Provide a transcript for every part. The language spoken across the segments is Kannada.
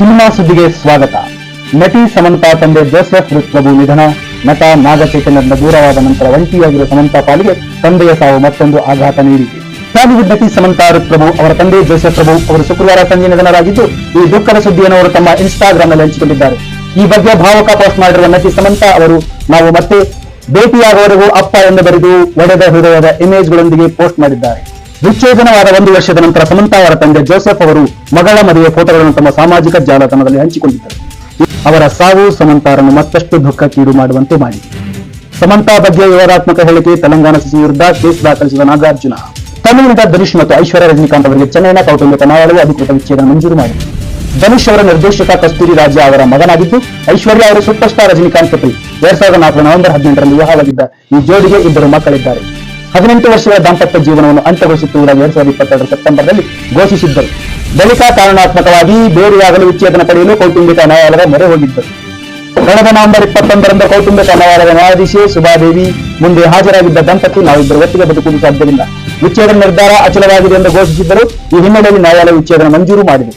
ಸಿನಿಮಾ ಸುದ್ದಿಗೆ ಸ್ವಾಗತ. ನಟಿ ಸಮಂತಾ ತಂದೆ ಜೋಸೆಫ್ ಪ್ರಭು ನಿಧನ. ನಟ ನಾಗಚೈತನ್ಯರಿಂದ ದೂರವಾದ ನಂತರ ಒಂಟಿಯಾಗಿರುವ ಸಮಂತಾ ಪಾಲಿಗೆ ತಂದೆಯ ಸಾವು ಮತ್ತೊಂದು ಆಘಾತ ನೀಡಿದೆ. ಬಾಲಿವುಡ್ ನಟಿ ಸಮಂತಾ ಪ್ರಭು ಅವರ ತಂದೆ ಜೋಸೆಫ್ ಪ್ರಭು ಅವರು ಶುಕ್ರವಾರ ಸಂಜೆ ನಿಧನರಾಗಿದ್ದು, ಈ ದುಃಖದ ಸುದ್ದಿಯನ್ನು ಅವರು ತಮ್ಮ ಇನ್ಸ್ಟಾಗ್ರಾಮ್ನಲ್ಲಿ ಹಂಚಿಕೊಂಡಿದ್ದಾರೆ. ಈ ಬಗ್ಗೆ ಭಾವುಕ ಪೋಸ್ಟ್ ಮಾಡಿರುವ ನಟಿ ಸಮಂತಾ ಅವರು, ನಾವು ಮತ್ತೆ ಭೇಟಿಯಾಗುವವರೆಗೂ ಅಪ್ಪ ಎಂದು ಬರೆದು ಒಡೆದ ಹೃದಯದ ಇಮೇಜ್ಗಳೊಂದಿಗೆ ಪೋಸ್ಟ್ ಮಾಡಿದ್ದಾರೆ. ವಿಚ್ಛೇದನವಾದ ಒಂದು ವರ್ಷದ ನಂತರ ಸಮಂತಾ ಅವರ ತಂದೆ ಜೋಸೆಫ್ ಅವರು ಮಗಳ ಮದುವೆ ಫೋಟೋಗಳನ್ನು ತಮ್ಮ ಸಾಮಾಜಿಕ ಜಾಲತಾಣದಲ್ಲಿ ಹಂಚಿಕೊಂಡಿದ್ದರು. ಅವರ ಸಾವು ಸಮಂತಾರನ್ನು ಮತ್ತಷ್ಟು ದುಃಖಕ್ಕೀಡು ಮಾಡುವಂತೆ ಮಾಡಿ ಸಮಂತಾ ಬಗ್ಗೆ ವಿವರಾತ್ಮಕ ಹೇಳಿಕೆ, ತೆಲಂಗಾಣ ಸಚಿವ ವಿರುದ್ಧ ಕೇಸ್ ದಾಖಲಿಸಿದ ನಾಗಾರ್ಜುನ. ತಮಿಳಿನಿಂದ ಧನುಷ್ ಮತ್ತು ಐಶ್ವರ್ಯ ರಜನಿಕಾಂತ್ ಅವರಿಗೆ ಚೆನ್ನೈನ ಕೌಟುಂಬಿಕ ನ್ಯಾಯಾಲಯ ಅಧಿಕೃತ ವಿಚ್ಛೇದನ ಮಂಜೂರು ಮಾಡಿದೆ. ಧನುಷ್ ಅವರ ನಿರ್ದೇಶಕ ಕಸ್ತೂರಿ ರಾಜ ಅವರ ಮಗನಾಗಿದ್ದು, ಐಶ್ವರ್ಯ ಅವರು ಸೂಪರ್ ಸ್ಟಾರ್ ರಜನಿಕಾಂತ್ ಪತ್ರಿ ಎರಡ್ ಸಾವಿರದ ನಾಲ್ಕು ನವೆಂಬರ್ ಹದಿನೆಂಟರಲ್ಲಿ ವಿವಾಹವಾಗಿದ್ದ ಈ ಜೋಡಿಗೆ ಇಬ್ಬರು ಮಕ್ಕಳಿದ್ದಾರೆ. ಹದಿನೆಂಟು ವರ್ಷಗಳ ದಾಂಪತ್ಯ ಜೀವನವನ್ನು ಅಂತ್ಯಗೊಳಿಸುತ್ತಿರುವುದಾಗಿ ಎರಡ್ ಸಾವಿರದ ಇಪ್ಪತ್ತೆರಡರ ಸೆಪ್ಟೆಂಬರ್ನಲ್ಲಿ ಘೋಷಿಸಿದ್ದರು. ಬಳಿಕ ಕಾರಣಾತ್ಮಕವಾಗಿ ಬೇರೆಯಾಗಲು ವಿಚ್ಛೇದನ ಪಡೆಯಲು ಕೌಟುಂಬಿಕ ನ್ಯಾಯಾಲಯದ ಮೊರೆ ಹೋಗಿದ್ದರು. ಕಳೆದ ನವೆಂಬರ್ ಇಪ್ಪತ್ತೊಂದರಂದು ಕೌಟುಂಬಿಕ ನ್ಯಾಯಾಲಯದ ನ್ಯಾಯಾಧೀಶೆ ಸುಭಾದೇವಿ ಮುಂದೆ ಹಾಜರಾಗಿದ್ದ ದಂಪತಿ ನಾವಿಬ್ಬರು ಒಟ್ಟಿಗೆ ಬದುಕುವುದು ಸಾಧ್ಯವಿಲ್ಲ. ವಿಚ್ಛೇದನ ನಿರ್ಧಾರ ಅಚಲವಾಗಿದೆ ಎಂದು ಘೋಷಿಸಿದ್ದರು. ಈ ಹಿನ್ನೆಲೆಯಲ್ಲಿ ನ್ಯಾಯಾಲಯ ವಿಚ್ಛೇದನ ಮಂಜೂರು ಮಾಡಿದೆ.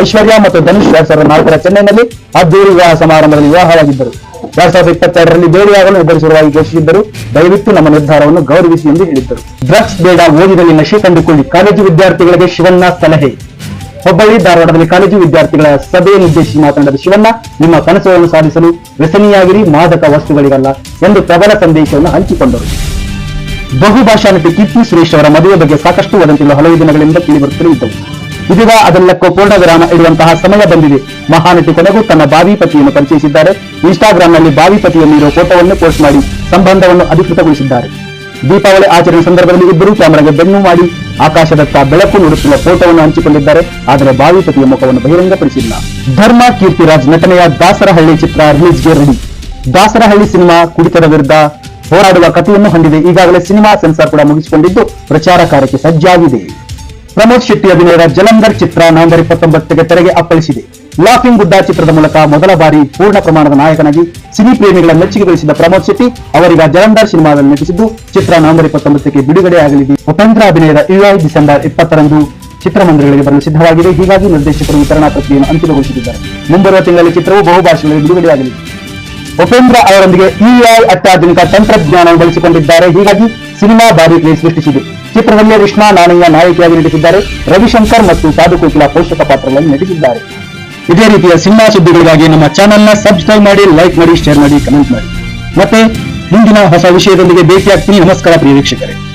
ಐಶ್ವರ್ಯ ಮತ್ತು ಧನುಷ್ ಎರಡ್ ಸಾವಿರದ ನಾಲ್ಕರ ಚೆನ್ನೈನಲ್ಲಿ ಅದ್ದೂರಿ ವಿವಾಹ ಸಮಾರಂಭದಲ್ಲಿ ವಿವಾಹವಾಗಿದ್ದರು. ಎರಡ್ ಸಾವಿರದ ಇಪ್ಪತ್ತೆರಡರಲ್ಲಿ ಬೇಡಿಯಾಗಲು ನಿರ್ಧರಿಸಿರುವಾಗಿ ಘೋಷಿಸಿದ್ದರು ದಯವಿಟ್ಟು ನಮ್ಮ ನಿರ್ಧಾರವನ್ನು ಗೌರವಿಸಿ ಎಂದು ಹೇಳಿದ್ದರು. ಡ್ರಗ್ಸ್ ಬೇಡ ಓದಿನಲ್ಲಿ ನಶೆ ಕಂಡುಕೊಳ್ಳಿ. ಕಾಲೇಜು ವಿದ್ಯಾರ್ಥಿಗಳಿಗೆ ಶಿವಣ್ಣ ಸಲಹೆ. ಹುಬ್ಬಳ್ಳಿ ಧಾರವಾಡದಲ್ಲಿ ಕಾಲೇಜು ವಿದ್ಯಾರ್ಥಿಗಳ ಸಭೆಯನ್ನುದ್ದೇಶಿಸಿ ಮಾತನಾಡಿದ ಶಿವಣ್ಣ, ನಿಮ್ಮ ಕನಸುಗಳನ್ನು ಸಾಧಿಸಲು ವ್ಯಸನಿಯಾಗಿರಿ, ಮಾದಕ ವಸ್ತುಗಳಿಗಲ್ಲ ಎಂದು ಪ್ರಬಲ ಸಂದೇಶವನ್ನು ಹಂಚಿಕೊಂಡರು. ಬಹುಭಾಷಾ ನಟಿ ಕೀರ್ತಿ ಸುರೇಶ್ ಅವರ ಮದುವೆ ಬಗ್ಗೆ ಸಾಕಷ್ಟು ವದಂತಿಗಳು ಹಲವು ದಿನಗಳಿಂದ ಕೇಳಿಬರುತ್ತಲೇ ಇದ್ದವು. ಇದೀಗ ಅದೆಲ್ಲಕ್ಕೂ ಪೂರ್ಣ ವಿರಾಮ ಇಡುವಂತಹ ಸಮಯ ಬಂದಿದೆ. ಮಹಾನಟಿ ಕೊನೆಗೂ ತನ್ನ ಬಾವಿ ಪತಿಯನ್ನು ಪರಿಚಯಿಸಿದ್ದಾರೆ. ಇನ್ಸ್ಟಾಗ್ರಾಂನಲ್ಲಿ ಬಾವಿ ಪತಿಯಲ್ಲಿರುವ ಫೋಟೋವನ್ನು ಪೋಸ್ಟ್ ಮಾಡಿ ಸಂಬಂಧವನ್ನು ಅಧಿಕೃತಗೊಳಿಸಿದ್ದಾರೆ. ದೀಪಾವಳಿ ಆಚರಣೆ ಸಂದರ್ಭದಲ್ಲಿ ಇಬ್ಬರು ಕ್ಯಾಮೆರಾಗೆ ಬೆನ್ನು ಮಾಡಿ ಆಕಾಶದತ್ತ ಬೆಳಕು ನೋಡುತ್ತಿರುವ ಫೋಟೋವನ್ನು ಹಂಚಿಕೊಂಡಿದ್ದಾರೆ. ಆದರೆ ಬಾವಿ ಪತಿಯ ಮುಖವನ್ನು ಬಹಿರಂಗಪಡಿಸಿಲ್ಲ. ಧರ್ಮ ಕೀರ್ತಿರಾಜ್ ನಟನೆಯ ದಾಸರಹಳ್ಳಿ ಚಿತ್ರ ರಿಲೀಸ್ಗೆ ರೆಡಿ. ದಾಸರಹಳ್ಳಿ ಸಿನಿಮಾ ಕುಡಿತದ ವಿರುದ್ಧ ಹೋರಾಡುವ ಕಥೆಯನ್ನು ಹೊಂದಿದೆ. ಈಗಾಗಲೇ ಸಿನಿಮಾ ಸೆನ್ಸಾರ್ ಕೂಡ ಮುಗಿಸಿಕೊಂಡಿದ್ದು ಪ್ರಚಾರ ಕಾರ್ಯಕ್ಕೆ ಸಜ್ಜಾಗಿದೆ. ಪ್ರಮೋದ್ ಶೆಟ್ಟಿ ಅಭಿನಯದ ಜಲಂಧರ್ ಚಿತ್ರ ನವೆಂಬರ್ ಇಪ್ಪತ್ತೊಂಬತ್ತಕ್ಕೆ ತೆರೆಗೆ ಅಪ್ಪಳಿಸಿದೆ. ಲಾಫಿಂಗ್ ಬುದ್ಧ ಚಿತ್ರದ ಮೂಲಕ ಮೊದಲ ಬಾರಿ ಪೂರ್ಣ ಪ್ರಮಾಣದ ನಾಯಕನಾಗಿ ಸಿನಿ ಪ್ರೇಮಿಗಳ ಮೆಚ್ಚುಗೆ ಗಳಿಸಿದ ಪ್ರಮೋದ್ ಶೆಟ್ಟಿ ಅವರೀಗ ಜಲಂಧರ್ ಸಿನಿಮಾದಲ್ಲಿ ನಟಿಸಿದ್ದು, ಚಿತ್ರ ನವೆಂಬರ್ ಇಪ್ಪತ್ತೊಂಬತ್ತಕ್ಕೆ ಬಿಡುಗಡೆಯಾಗಲಿದೆ ಉಪೇಂದ್ರ ಅಭಿನಯದ ಯುಐ ಡಿಸೆಂಬರ್ ಇಪ್ಪತ್ತರಂದು ಚಿತ್ರಮಂದಿರಗಳಿಗೆ ಬರಲು ಸಿದ್ಧವಾಗಿದೆ. ಹೀಗಾಗಿ ನಿರ್ದೇಶಕರು ವಿತರಣಾ ಪ್ರಕ್ರಿಯೆಯನ್ನು ಅಂತಿಮಗೊಳಿಸಿದ್ದಾರೆ ಮುಂಬರುವ ತಿಂಗಳಲ್ಲಿ ಚಿತ್ರವು ಬಹುಭಾಷೆಗಳಲ್ಲಿ ಬಿಡುಗಡೆಯಾಗಲಿದೆ ಉಪೇಂದ್ರ ಅವರೊಂದಿಗೆ ಇಐ ಅತ್ಯಾಧುನಿಕ ತಂತ್ರಜ್ಞಾನವನ್ನು ಬಳಸಿಕೊಂಡಿದ್ದಾರೆ. ಹೀಗಾಗಿ ಸಿನಿಮಾ ಕ್ರೇಜ್ ಸೃಷ್ಟಿಸಿದೆ. ಚಿತ್ರದಲ್ಲಿ ಕೃಷ್ಣ ನಾನಯ್ಯ ನಾಯಕಿಯಾಗಿ ನಟಿಸಿದ್ದಾರೆ. ರವಿಶಂಕರ್ ಮತ್ತು ಸಾಧು ಕೋಕಿಲ ಪೋಷಕ ಪಾತ್ರಗಳನ್ನು ನಟಿಸಿದ್ದಾರೆ. ಇದೇ ರೀತಿಯ ಸಿನಿಮಾ ಸುದ್ದಿಗಳಿಗಾಗಿ ನಮ್ಮ ಚಾನೆಲ್ನ ಸಬ್ಸ್ಕ್ರೈಬ್ ಮಾಡಿ ಲೈಕ್ ಮಾಡಿ ಶೇರ್ ಮಾಡಿ ಕಮೆಂಟ್ ಮಾಡಿ. ಮತ್ತೆ, ಮುಂದಿನ ಹೊಸ ವಿಷಯದೊಂದಿಗೆ ಭೇಟಿಯಾಗ್ತೀನಿ. ನಮಸ್ಕಾರ ಪ್ರಿಯ ವೀಕ್ಷಕರೇ.